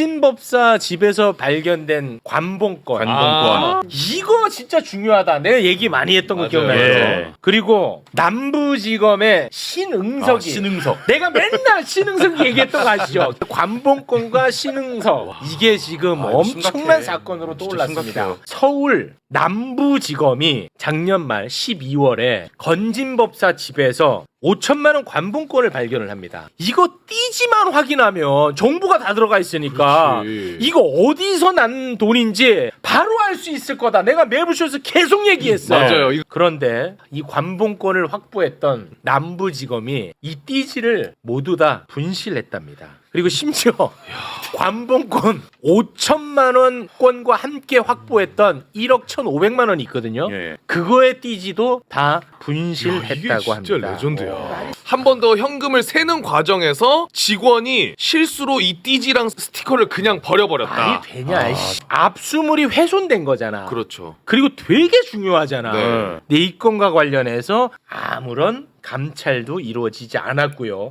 건진법사 집에서 발견된 관봉권. 관봉권. 아, 이거 진짜 중요하다. 내가 얘기 많이 했던 거 맞아요. 기억나요? 예. 그리고 남부지검의 신응석이 아, 신응석. 내가 맨날 신응석 얘기했던 거 아시죠? 관봉권과 신응석 이게 지금 아, 엄청난 심각해. 사건으로 떠올랐습니다. 서울 남부지검이 작년 말 12월에 건진법사 집에서 5천만 원 관봉권을 발견을 합니다. 이거 띠지만 확인하면 정보가 다 들어가 있으니까 그렇지. 이거 어디서 난 돈인지 바로 알 수 있을 거다. 내가 매부쇼에서 계속 얘기했어요. 맞아요. 이거- 그런데 이 관봉권을 확보했던 남부지검이 이 띠지를 모두 다 분실했답니다. 그리고 심지어 관봉권 5천만 원권과 함께 확보했던 1억 1,500만 원이 있거든요. 예. 그거의 띠지도 다 분실했다고 진짜 합니다. 레전드야. 한 번 더 현금을 세는 과정에서 직원이 실수로 이 띠지랑 스티커를 그냥 버려버렸다. 말이 되냐? 씨. 압수물이 훼손된 거잖아. 그렇죠. 그리고 되게 중요하잖아. 네. 내 이 건과 관련해서 아무런 감찰도 이루어지지 않았고요.